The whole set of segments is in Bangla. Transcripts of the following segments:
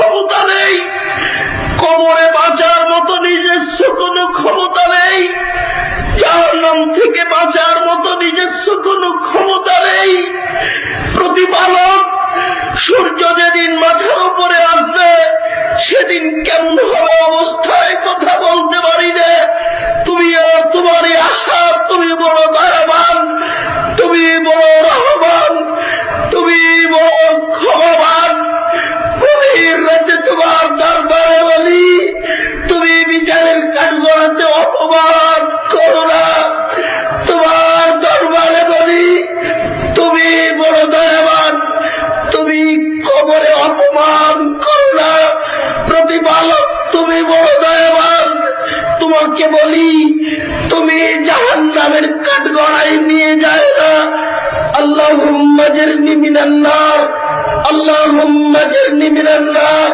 ক্ষমতা নেই। কোমরে বাঁচার মতো নিজস্ব কোনো ক্ষমতা নেই। জাহান্নাম থেকে বাঁচার মতো নিজস্ব কোনো ক্ষমতা নেই। প্রতিপালক, সূর্য যেদিন মাথার উপরে আসবে, সেদিন কেমন হবে অবস্থায় কথা বলতে প্রতিপালক তুমি বড় দয়াবান। তোমাকে বলি, তুমি জাহান নামের কাঠগড়াই নিয়ে যায় না। আল্লাহ হুম্মাজেরনি মিনান্নার আল্লাহ হুম্মাজেরনি মিনান্নার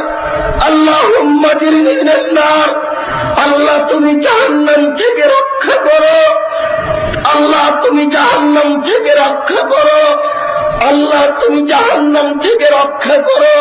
আল্লাহ হুম্মাজেরনি মিনান্নার আল্লাহ, তুমি জাহান্নাম থেকে রক্ষা করো। আল্লাহ, তুমি জাহান্নাম থেকে রক্ষা করো। আল্লাহ, তুমি জাহান্নাম থেকে রক্ষা করো।